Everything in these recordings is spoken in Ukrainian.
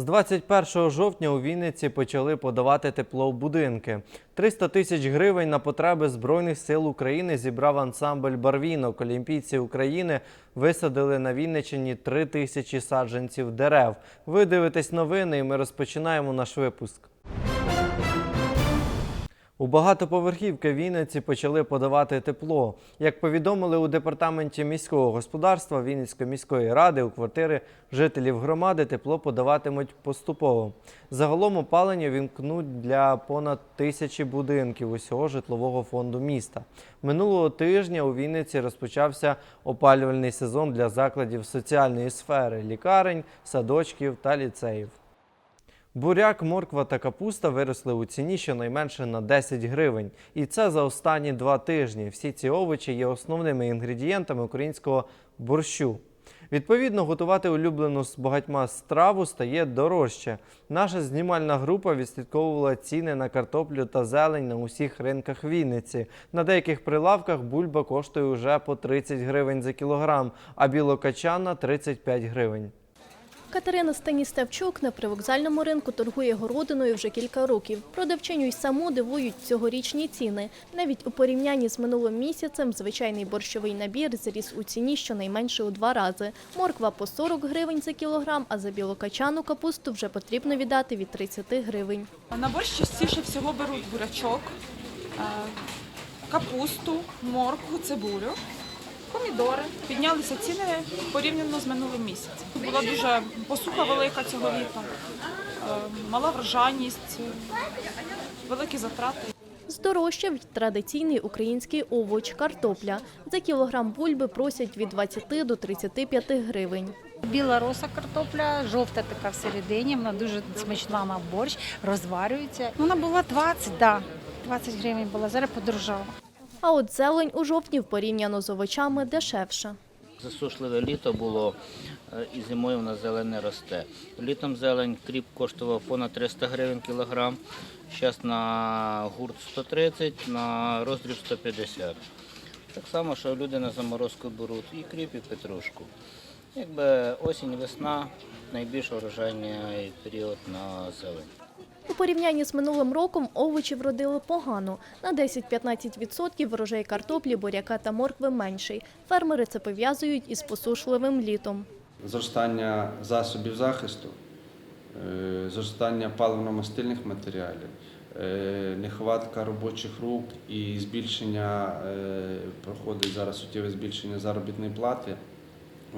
З 21 жовтня у Вінниці почали подавати тепло в будинки. 300 тисяч гривень на потреби Збройних сил України зібрав ансамбль Барвінок. Олімпійці України висадили на Вінниччині 3 тисячі саджанців дерев. Ви дивитесь новини, і ми розпочинаємо наш випуск. У багатоповерхівки Вінниці почали подавати тепло. Як повідомили у департаменті міського господарства Вінницької міської ради, у квартири жителів громади тепло подаватимуть поступово. Загалом опалення вімкнуть для понад тисячі будинків усього житлового фонду міста. Минулого тижня у Вінниці розпочався опалювальний сезон для закладів соціальної сфери лікарень, садочків та ліцеїв. Буряк, морква та капуста виросли у ціні щонайменше на 10 гривень. І це за останні два тижні. Всі ці овочі є основними інгредієнтами українського борщу. Відповідно, готувати улюблену з багатьма страву стає дорожче. Наша знімальна група відслідковувала ціни на картоплю та зелень на усіх ринках Вінниці. На деяких прилавках бульба коштує уже по 30 гривень за кілограм, а білокачана 35 гривень. Катерина Станіставчук на привокзальному ринку торгує городиною вже кілька років. Продавчиню й саму дивують цьогорічні ціни. Навіть у порівнянні з минулим місяцем звичайний борщовий набір зріс у ціні щонайменше у два рази. Морква по 40 гривень за кілограм, а за білокачану капусту вже потрібно віддати від 30 гривень. На борщ частіше всього беруть бурячок, е, капусту, моркву, цибулю, помідори. Піднялися ціни порівняно з минулим місяцем. Була дуже посуха велика цього літа, е, мала врожайність, великі затрати. Здорожчав традиційний український овоч – картопля. За кілограм бульби просять від 20 до 35 гривень. Біла роса картопля, жовта така всередині, вона дуже смачна на борщ, розварюється. Вона була 20, да, 20 гривень була, зараз подорожала. А от зелень у жовтні порівняно з овочами дешевша. Засушливе літо було е, і зимою в нас зелень не росте. Літом зелень кріп коштував понад 300 гривень кілограм, зараз на гурт 130, на роздріб 150. Так само, що люди на заморозку беруть і кріп, і петрушку. Якби осінь, весна найбільш урожайний період на зелень. У порівнянні з минулим роком овочі вродили погано. На 10-15% врожай картоплі, буряка та моркви менший. Фермери це пов'язують із посушливим літом. зростання засобів захисту, е, зростання паливно-мастильних матеріалів, е, нехватка робочих рук і збільшення, е, проходить зараз суттєве збільшення заробітної плати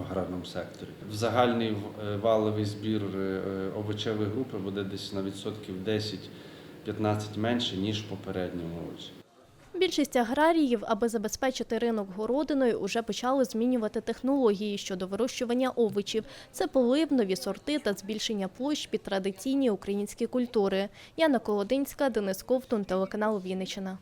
аграрному секторі. В загальний е, валовий збір е, овочевої групи буде десь на відсотків 10-15 менше, ніж попередньому році. Більшість аграріїв, аби забезпечити ринок городиною, уже почали змінювати технології щодо вирощування овочів. Це полив, нові сорти та збільшення площ під традиційні українські культури. Яна Колодинська, Денис Ковтун, телеканал Вінниччина.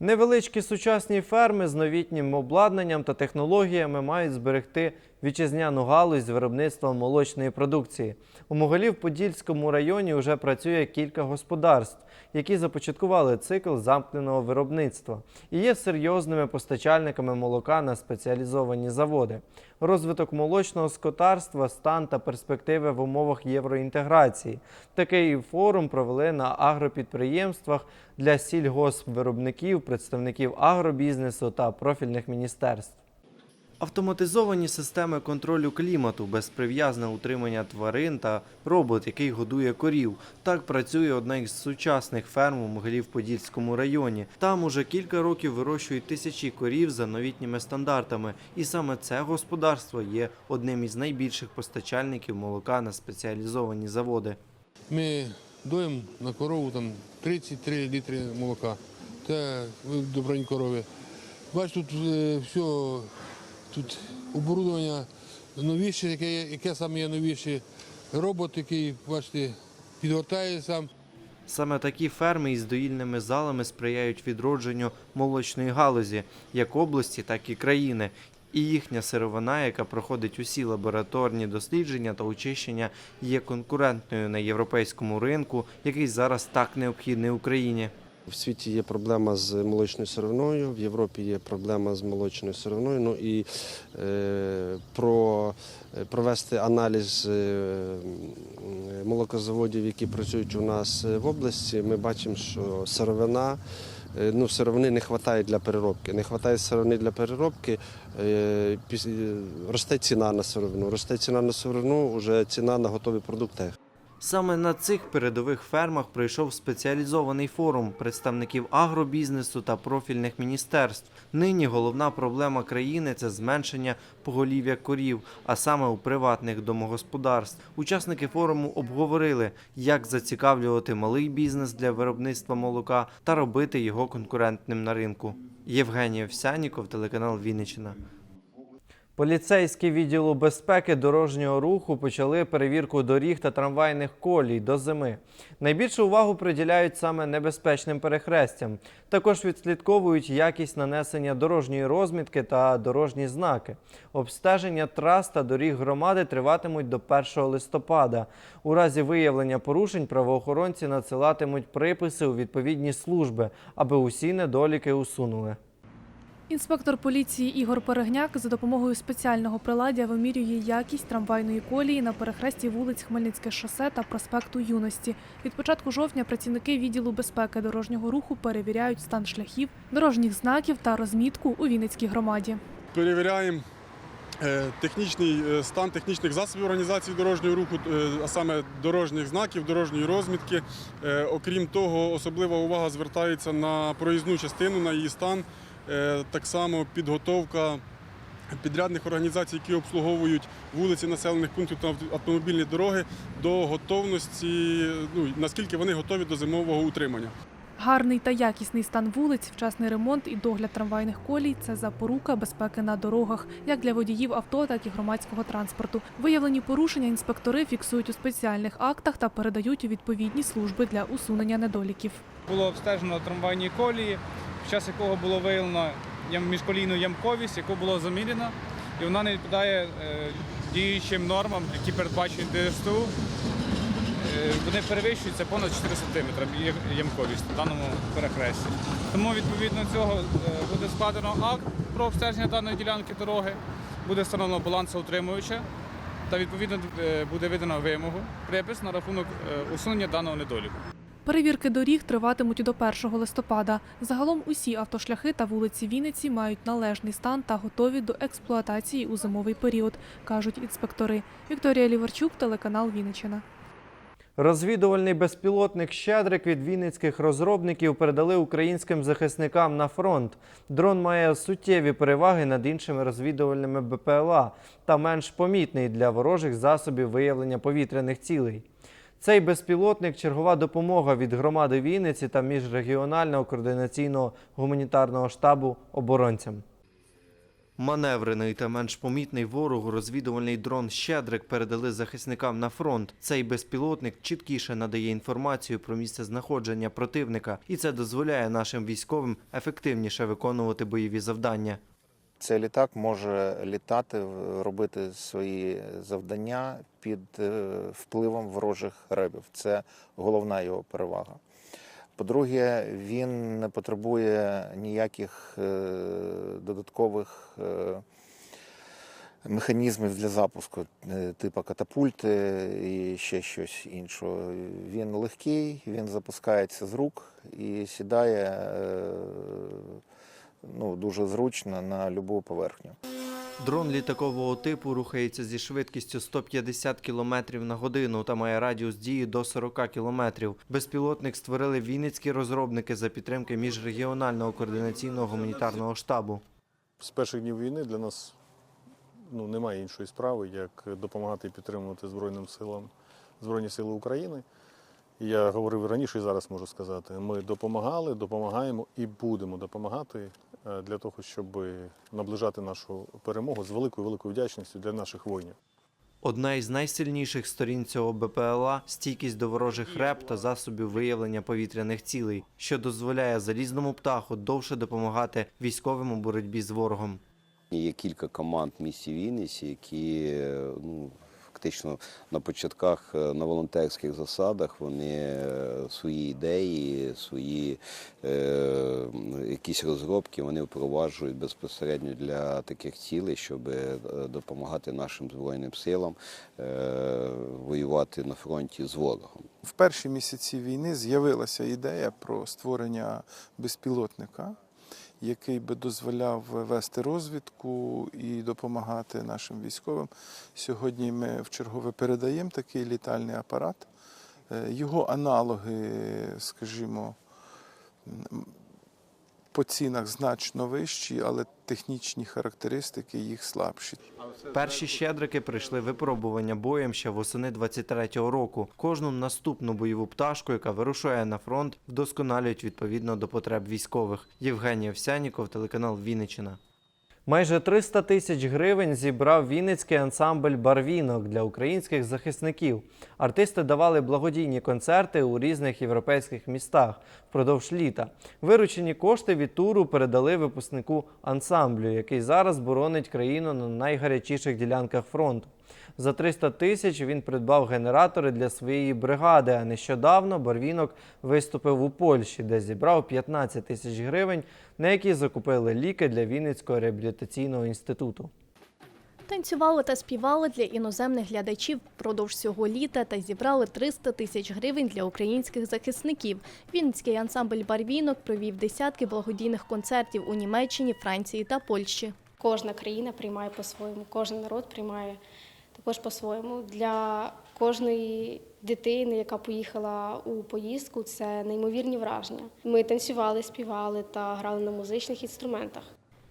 Невеличкі сучасні ферми з новітнім обладнанням та технологіями мають зберегти вітчизняну галузь з виробництва молочної продукції. У Моголів-Подільському районі вже працює кілька господарств, які започаткували цикл замкненого виробництва і є серйозними постачальниками молока на спеціалізовані заводи. Розвиток молочного скотарства, стан та перспективи в умовах євроінтеграції. Такий форум провели на агропідприємствах для сільгоспвиробників, представників агробізнесу та профільних міністерств. Автоматизовані системи контролю клімату, безприв'язне утримання тварин та робот, який годує корів. Так працює одна із сучасних ферм у Могилів-Подільському районі. Там уже кілька років вирощують тисячі корів за новітніми стандартами. І саме це господарство є одним із найбільших постачальників молока на спеціалізовані заводи. Ми доїмо на корову там 33 літри молока. Це добрень корови. Бач, тут е, все, тут оборудовання новіше, яке, яке саме є новіше. Робот, який, бачите, підгортає сам. Саме такі ферми із доїльними залами сприяють відродженню молочної галузі як області, так і країни. І їхня сировина, яка проходить усі лабораторні дослідження та очищення, є конкурентною на європейському ринку, який зараз так необхідний Україні. В світі є проблема з молочною сировиною, в Європі є проблема з молочною сировиною. Ну і е, про, е, провести аналіз е, молокозаводів, які працюють у нас е, в області, ми бачимо, що сировина. Ну, сировини не вистачає для переробки. Не вистачає сировини для переробки, росте ціна на сировину. Росте ціна на сировину, вже ціна на готові продукти. Саме на цих передових фермах пройшов спеціалізований форум представників агробізнесу та профільних міністерств. Нині головна проблема країни це зменшення поголів'я корів, а саме у приватних домогосподарств. Учасники форуму обговорили, як зацікавлювати малий бізнес для виробництва молока та робити його конкурентним на ринку. Євгеній Овсяніков, телеканал Вінниччина. Поліцейські відділу безпеки дорожнього руху почали перевірку доріг та трамвайних колій до зими. Найбільшу увагу приділяють саме небезпечним перехрестям. Також відслідковують якість нанесення дорожньої розмітки та дорожні знаки. Обстеження трас та доріг громади триватимуть до 1 листопада. У разі виявлення порушень правоохоронці надсилатимуть приписи у відповідні служби, аби усі недоліки усунули. Інспектор поліції Ігор Перегняк за допомогою спеціального приладдя вимірює якість трамвайної колії на перехресті вулиць Хмельницьке шосе та проспекту Юності. Від початку жовтня працівники відділу безпеки дорожнього руху перевіряють стан шляхів, дорожніх знаків та розмітку у Вінницькій громаді. перевіряємо е, технічний е, стан технічних засобів організації дорожнього руху, е, а саме дорожніх знаків, дорожньої розмітки. Окрім того, особлива увага звертається на проїзну частину, на її стан. Е, Так само підготовка підрядних організацій, які обслуговують вулиці населених пунктів та автомобільні дороги до готовності, ну наскільки вони готові до зимового утримання. Гарний та якісний стан вулиць, вчасний ремонт і догляд трамвайних колій це запорука безпеки на дорогах, як для водіїв авто, так і громадського транспорту. Виявлені порушення інспектори фіксують у спеціальних актах та передають у відповідні служби для усунення недоліків. Було обстежено трамвайні колії, під час якого було виявлено міжколійну ямковість, яку було замірено, і вона не відповідає е, діючим нормам, які передбачені ДСТУ. Е, Вони перевищуються понад 4 см ямковість в даному перехресті. Тому відповідно цього е, буде складено акт про обстеження даної ділянки дороги, буде встановлено балансоутримувача та відповідно буде видано вимогу, припис на рахунок усунення даного недоліку. Перевірки доріг триватимуть до 1 листопада. Загалом усі автошляхи та вулиці Вінниці мають належний стан та готові до експлуатації у зимовий період, кажуть інспектори. Вікторія Ліварчук, телеканал Вінниччина. Розвідувальний безпілотник Щедрик від вінницьких розробників передали українським захисникам на фронт. Дрон має суттєві переваги над іншими розвідувальними БПЛА та менш помітний для ворожих засобів виявлення повітряних цілей. Цей безпілотник чергова допомога від громади Вінниці та міжрегіонального координаційного гуманітарного штабу оборонцям. Маневрений та менш помітний ворогу розвідувальний дрон Щедрик передали захисникам на фронт. Цей безпілотник чіткіше надає інформацію про місце знаходження противника, і це дозволяє нашим військовим ефективніше виконувати бойові завдання. Цей літак може літати, робити свої завдання під е, впливом ворожих ребів. Це головна його перевага. По-друге, він не потребує ніяких е, додаткових е, механізмів для запуску, типу катапульти і ще щось іншого. Він легкий, він запускається з рук і сідає ну, дуже зручно на будь-яку поверхню. Дрон літакового типу рухається зі швидкістю 150 км на годину та має радіус дії до 40 км. Безпілотник створили вінницькі розробники за підтримки міжрегіонального координаційного гуманітарного штабу. З перших днів війни для нас ну, немає іншої справи, як допомагати і підтримувати Збройним силам Збройні Сили України. Я говорив раніше і зараз можу сказати. Ми допомагали, допомагаємо і будемо допомагати для того, щоб наближати нашу перемогу з великою великою вдячністю для наших воїнів. Одна із найсильніших сторін цього БПЛА – стійкість до ворожих реп та засобів виявлення повітряних цілей, що дозволяє залізному птаху довше допомагати військовим у боротьбі з ворогом. Є кілька команд в місті Вінниці, які е, ну, фактично на початках е, на волонтерських засадах вони е, свої ідеї, свої е, якісь розробки вони впроваджують безпосередньо для таких цілей, щоб е, допомагати нашим збройним силам е, воювати на фронті з ворогом. В перші місяці війни з'явилася ідея про створення безпілотника, який би дозволяв вести розвідку і допомагати нашим військовим. Сьогодні ми вчергове передаємо такий літальний апарат. Е, Його аналоги, скажімо, по цінах значно вищі, але технічні характеристики їх слабші. Перші щедрики прийшли випробування боєм ще восени 23-го року. Кожну наступну бойову пташку, яка вирушає на фронт, вдосконалюють відповідно до потреб військових. Євгеній Овсяніков, телеканал Вінниччина. Майже 300 тисяч гривень зібрав Вінницький ансамбль Барвінок для українських захисників. Артисти давали благодійні концерти у різних європейських містах впродовж літа. Виручені кошти від туру передали випускнику ансамблю, який зараз боронить країну на найгарячіших ділянках фронту. За 300 тисяч він придбав генератори для своєї бригади. А нещодавно Барвінок виступив у Польщі, де зібрав 15 тисяч гривень, на які закупили ліки для Вінницького реабілітаційного інституту. Танцювали та співали для іноземних глядачів впродовж цього літа та зібрали 300 тисяч гривень для українських захисників. Вінницький ансамбль Барвінок провів десятки благодійних концертів у Німеччині, Франції та Польщі. Кожна країна приймає по-своєму, кожен народ приймає також по-своєму. Для кожної дитини, яка поїхала у поїздку, це неймовірні враження. Ми танцювали, співали та грали на музичних інструментах.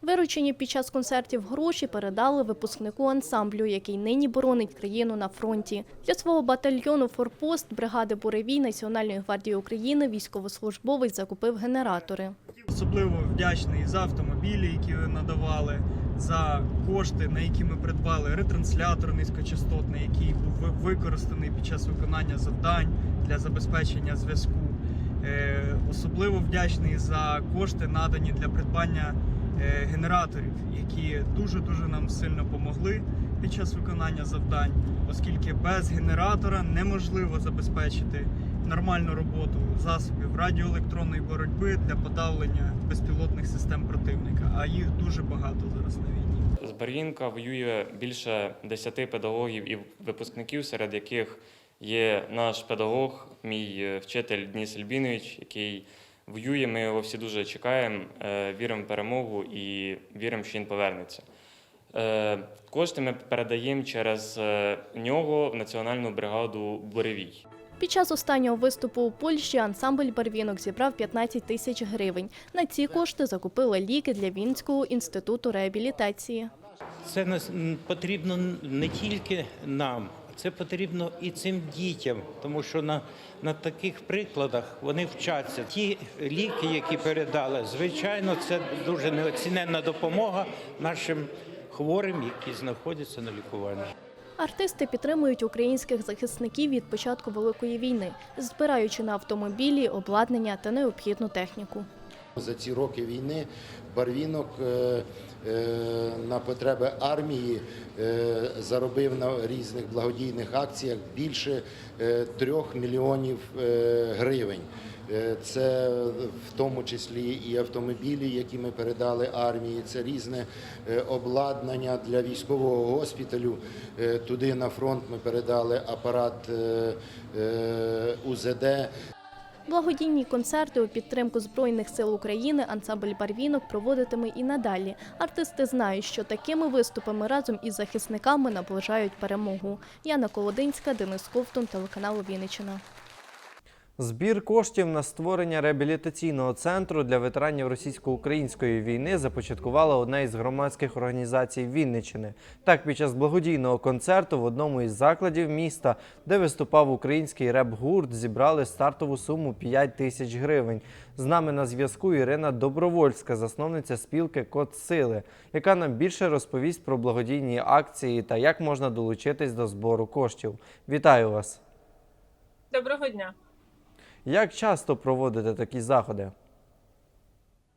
Виручені під час концертів гроші передали випускнику ансамблю, який нині боронить країну на фронті. Для свого батальйону Форпост бригади Буревій Національної гвардії України військовослужбовець закупив генератори. Особливо вдячний за автомобілі, які надавали, за кошти, на які ми придбали ретранслятор низькочастотний, який був використаний під час виконання завдань для забезпечення зв'язку. Е, Особливо вдячний за кошти, надані для придбання е, генераторів, які дуже дуже нам сильно помогли під час виконання завдань, оскільки без генератора неможливо забезпечити нормальну роботу засобів радіоелектронної боротьби для подавлення безпілотних систем противника, а їх дуже багато зараз на війні. З Барвінка воює більше 10 педагогів і випускників, серед яких є наш педагог, мій е, вчитель Дніс Альбінович, який воює. Ми його всі дуже чекаємо, е, віримо в перемогу і віримо, що він повернеться. Е, Кошти ми передаємо через нього в національну бригаду Буревій. Під час останнього виступу у Польщі ансамбль Барвінок зібрав 15 тисяч гривень. На ці кошти закупили ліки для Вінського інституту реабілітації. Це потрібно не тільки нам, це потрібно і цим дітям, тому що на, на таких прикладах вони вчаться. Ті ліки, які передали, звичайно, це дуже неоціненна допомога нашим хворим, які знаходяться на лікуванні. Артисти підтримують українських захисників від початку великої війни, збираючи на автомобілі, обладнання та необхідну техніку. За ці роки війни Барвінок е, е, на потреби армії е, заробив на різних благодійних акціях більше трьох мільйонів гривень. Е, Це в тому числі і автомобілі, які ми передали армії, це різне е, обладнання для військового госпіталю. Е, Туди на фронт ми передали апарат УЗД. Благодійні концерти у підтримку Збройних сил України ансамбль Барвінок проводитиме і надалі. Артисти знають, що такими виступами разом із захисниками наближають перемогу. Яна Колодинська, Денис Ковтун, телеканал Вінниччина. Збір коштів на створення реабілітаційного центру для ветеранів російсько-української війни започаткувала одна із громадських організацій Вінниччини. Так, під час благодійного концерту в одному із закладів міста, де виступав український реп-гурт, зібрали стартову суму 5 тисяч гривень. З нами на зв'язку Ірина Добровольська, засновниця спілки Код Сили, яка нам більше розповість про благодійні акції та як можна долучитись до збору коштів. Вітаю вас! Доброго дня. Як часто проводите такі заходи?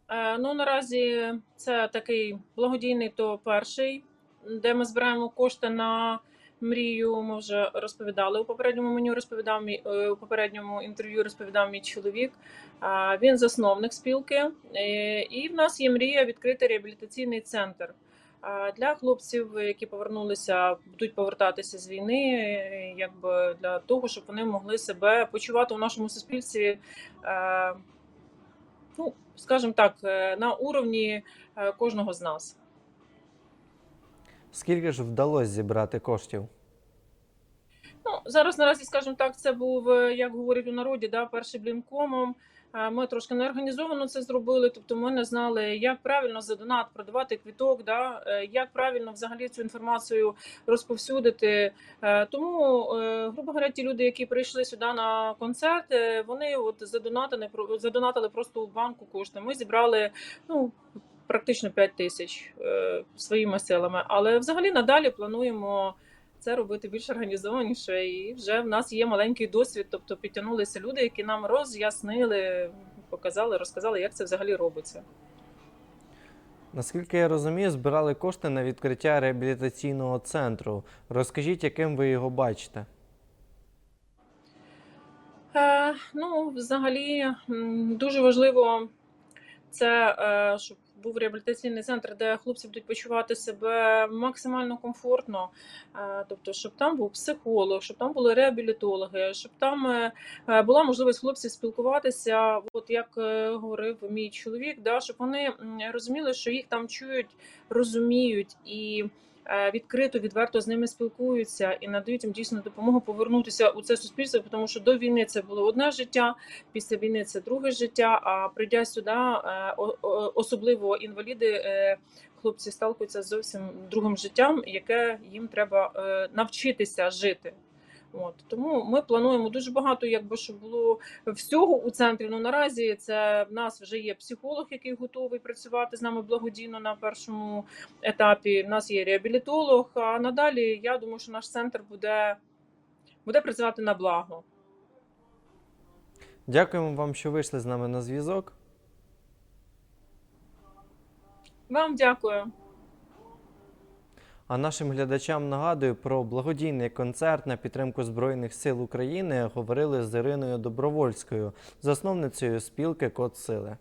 Е, ну наразі це такий благодійний то перший, де ми збираємо кошти на мрію. Ми вже розповідали у попередньому меню. Розповідав е, у попередньому інтерв'ю. Розповідав мій чоловік. А, Він засновник спілки, Е, і в нас є мрія відкрити реабілітаційний центр. Для хлопців, які повернулися, будуть повертатися з війни, якби для того, щоб вони могли себе почувати у нашому суспільстві, е, ну скажімо так, е, на уровні е, кожного з нас. Скільки ж вдалося зібрати коштів? Ну зараз наразі, скажімо так, це був, як говорять у народі, да, перший блін комом. Е, Ми трошки неорганізовано це зробили, тобто ми не знали, як правильно за донат продавати квіток, да, е, як правильно взагалі цю інформацію розповсюдити. Е, Тому, е, грубо говоря, ті люди, які прийшли сюди на концерт, вони от задонатили, задонатили просто у банку кошти. Ми зібрали ну, практично 5 тисяч своїми силами. Але взагалі надалі плануємо це робити більш організованіше. І вже в нас є маленький досвід. Тобто підтягнулися люди, які нам роз'яснили, показали, розказали, як це взагалі робиться. Наскільки я розумію, збирали кошти на відкриття реабілітаційного центру. Розкажіть, яким ви його бачите? Е, ну, взагалі, дуже важливо це, е, щоб був реабілітаційний центр, де хлопці будуть почувати себе максимально комфортно. Е, тобто, щоб там був психолог, щоб там були реабілітологи, щоб там е, е, була можливість хлопців спілкуватися, от як говорив мій чоловік, да, щоб вони розуміли, що їх там чують, розуміють і відкрито, відверто з ними спілкуються і надають їм дійсно допомогу повернутися у це суспільство, тому що до війни це було одне життя, після війни це друге життя. А прийдя сюди, е, особливо інваліди, е, хлопці сталкуються з зовсім другим життям, яке їм треба е, навчитися жити. От тому ми плануємо дуже багато, якби щоб було всього у центрі. Ну наразі це в нас вже є психолог, який готовий працювати з нами благодійно на першому етапі. У нас є реабілітолог. А надалі я думаю, що наш центр буде, буде працювати на благо. Дякуємо вам, що вийшли з нами на зв'язок. Вам дякую. А нашим глядачам нагадую про благодійний концерт на підтримку Збройних сил України говорили з Іриною Добровольською, засновницею спілки Код Сили.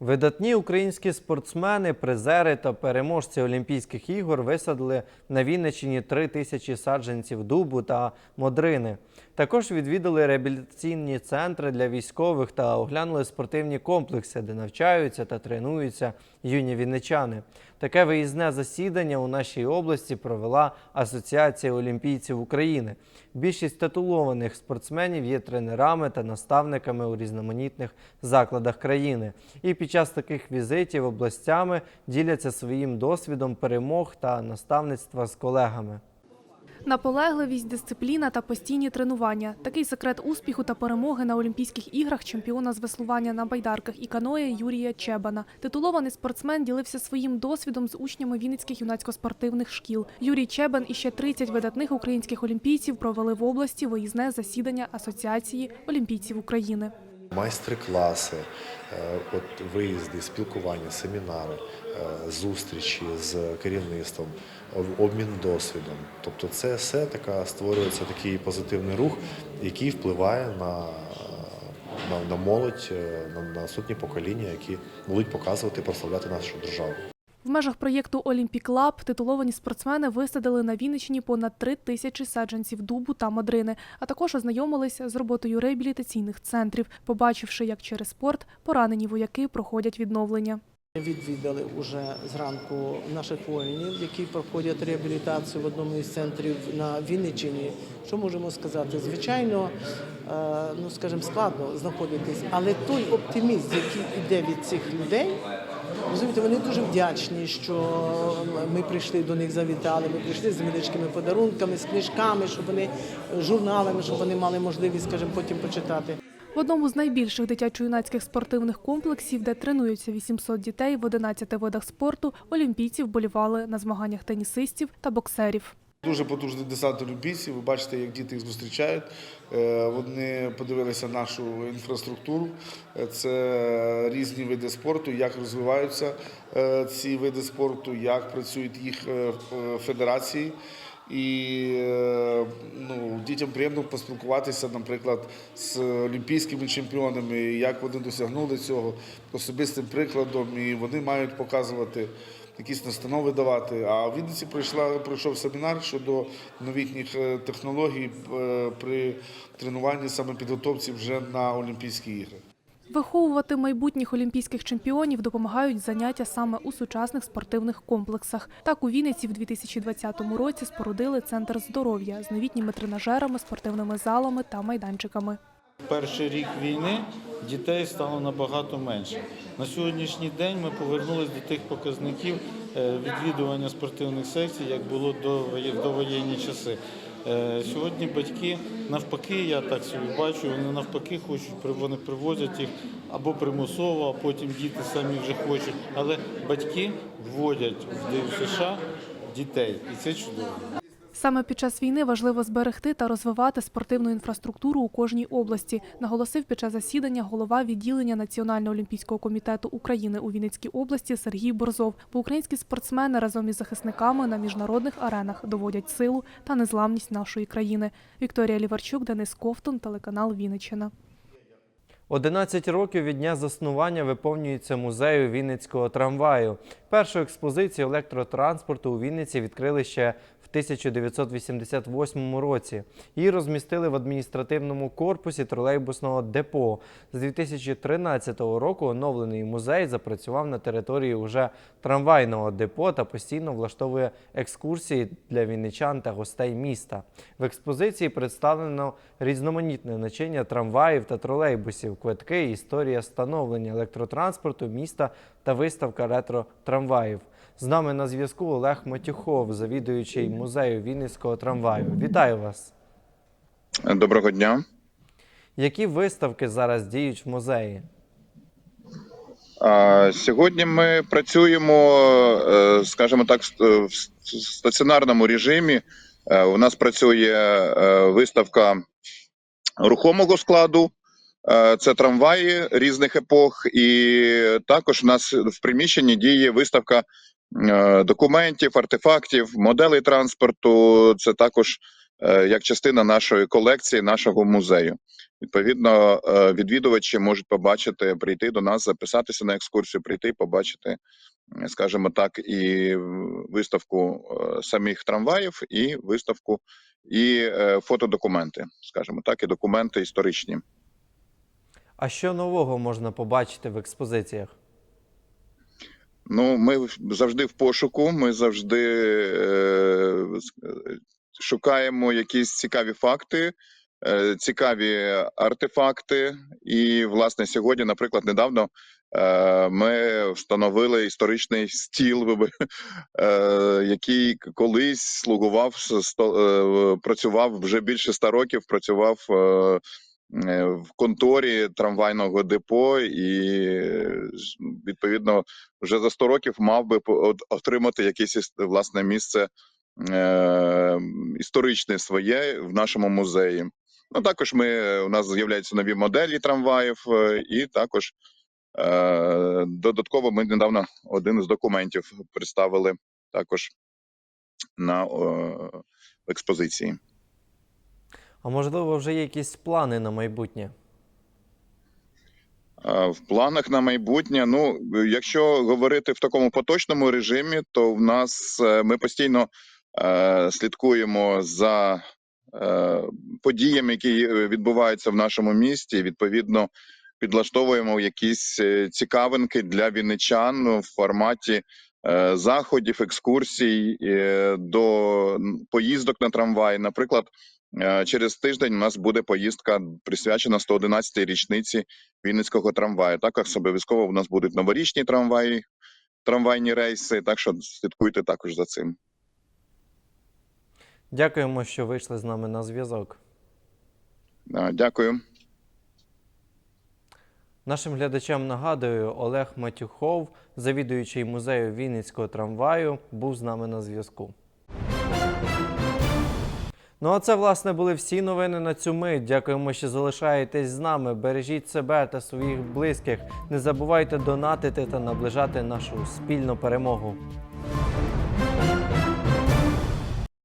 Видатні українські спортсмени, призери та переможці Олімпійських ігор висадили на Вінниччині три тисячі саджанців дубу та модрини. Також відвідали реабілітаційні центри для військових та оглянули спортивні комплекси, де навчаються та тренуються юні вінничани. Таке виїзне засідання у нашій області провела Асоціація олімпійців України. Більшість титулованих спортсменів є тренерами та наставниками у різноманітних закладах країни. І під час таких візитів областями діляться своїм досвідом перемог та наставництва з колегами. Наполегливість, дисципліна та постійні тренування. Такий секрет успіху та перемоги на Олімпійських іграх чемпіона з веслування на байдарках і каное Юрія Чебана. Титулований спортсмен ділився своїм досвідом з учнями Вінницьких юнацько-спортивних шкіл. Юрій Чебан і ще 30 видатних українських олімпійців провели в області виїзне засідання Асоціації олімпійців України. майстер-класи, е, от виїзди, спілкування, семінари, е, зустрічі з керівництвом, обмін досвідом. Тобто, це все така створюється такий позитивний рух, який впливає на, на, на молодь, е, на, на наступні покоління, які будуть показувати, прославляти нашу державу. В межах проєкту Олімпік Лаб титуловані спортсмени висадили на Вінниччині понад три тисячі саджанців дубу та мадрини, а також ознайомилися з роботою реабілітаційних центрів, побачивши, як через спорт поранені вояки проходять відновлення. Відвідали уже зранку наших воїнів, які проходять реабілітацію в одному із центрів на Вінниччині. Що можемо сказати? Звичайно, е, ну скажімо, складно знаходитись, але той оптимізм, який йде від цих людей, розумієте, вони дуже вдячні, що ми прийшли до них, завітали. Ми прийшли з невеличкими подарунками, з книжками, щоб вони журналами, щоб вони мали можливість, скажімо, потім почитати. В одному з найбільших дитячо-юнацьких спортивних комплексів, де тренуються 800 дітей в 11 видах спорту, олімпійці вболівали на змаганнях тенісистів та боксерів. Дуже потужний десант олімпійців. Ви бачите, як діти їх зустрічають. Е, Вони подивилися нашу інфраструктуру. Е, Це різні види спорту, як розвиваються е, ці види спорту, як працюють їх федерації. І е, ну, дітям приємно поспілкуватися, наприклад, з олімпійськими чемпіонами, як вони досягнули цього особистим прикладом, і вони мають показувати якісь настанови давати. А в Вінниці пройшла пройшов семінар щодо новітніх е, технологій е, при тренуванні саме підготовці вже на Олімпійські ігри. Виховувати майбутніх олімпійських чемпіонів допомагають заняття саме у сучасних спортивних комплексах. Так у Вінниці в 2020 році спорудили центр здоров'я з новітніми тренажерами, спортивними залами та майданчиками. Перший рік війни дітей стало набагато менше. На сьогоднішній день ми повернулися до тих показників е, відвідування спортивних секцій, як було до воє- довоєнні часи. Е, Сьогодні батьки навпаки, я так собі бачу, вони навпаки хочуть, вони привозять їх або примусово, а потім діти самі вже хочуть. Але батьки вводять в США дітей, і це чудово. Саме під час війни важливо зберегти та розвивати спортивну інфраструктуру у кожній області, наголосив під час засідання голова відділення Національного олімпійського комітету України у Вінницькій області Сергій Борзов. Бо українські спортсмени разом із захисниками на міжнародних аренах доводять силу та незламність нашої країни. Вікторія Ліварчук, Денис Ковтун, телеканал Вінниччина. 11 років від дня заснування виповнюється музею Вінницького трамваю. Першу експозицію електротранспорту у Вінниці відкрили ще 1988 році. Її розмістили в адміністративному корпусі тролейбусного депо. З 2013 року оновлений музей запрацював на території уже трамвайного депо та постійно влаштовує екскурсії для вінничан та гостей міста. В експозиції представлено різноманітне начиння трамваїв та тролейбусів, квитки, історія становлення електротранспорту міста та виставка ретро-трамваїв. З нами на зв'язку Олег Матюхов, завідуючий музею Вінницького трамваю. Вітаю вас! Доброго дня. Які виставки зараз діють в музеї? Сьогодні ми працюємо, е, скажімо так, в стаціонарному режимі. Е, У нас працює е, виставка рухомого складу. Це трамваї різних епох, і також у нас в приміщенні діє виставка документів, артефактів, моделей транспорту. Це також е, як частина нашої колекції, нашого музею. Відповідно, е, відвідувачі можуть побачити, прийти до нас, записатися на екскурсію, прийти, побачити, е, скажімо так, і виставку е, самих трамваїв, і виставку, і е, фотодокументи, скажімо так, і документи історичні. А що нового можна побачити в експозиціях? Ну, ми завжди в пошуку, ми завжди е, шукаємо якісь цікаві факти, е, цікаві артефакти. І, власне, сьогодні, наприклад, недавно е, ми встановили історичний стіл, е, який колись слугував сто- е, працював вже більше ста років. Працював е, в конторі трамвайного депо, і е, відповідно вже за 100 років мав би отримати якесь власне місце е, історичне своє в нашому музеї. Ну також ми у нас з'являються нові моделі трамваїв, е, і також е, додатково ми недавно один з документів представили також на е, експозиції. А можливо, вже є якісь плани на майбутнє? В планах на майбутнє, ну якщо говорити в такому поточному режимі, то в нас е, ми постійно е, слідкуємо за е, подіями, які е, відбуваються в нашому місті. Відповідно, підлаштовуємо якісь е, цікавинки для вінничан в форматі заходів, екскурсій е, до поїздок на трамваї. Наприклад, е, через тиждень у нас буде поїздка присвячена 111-й річниці Вінницького трамваю. Також обов'язково у нас будуть новорічні трамваї, трамвайні рейси. Так що слідкуйте також за цим. Дякуємо, що вийшли з нами на зв'язок. Е, Дякую. Нашим глядачам нагадую, Олег Матюхов, завідуючий музею Вінницького трамваю, був з нами на зв'язку. Ну а це власне були всі новини на цю мить. Дякуємо, що залишаєтесь з нами. Бережіть себе та своїх близьких. Не забувайте донатити та наближати нашу спільну перемогу.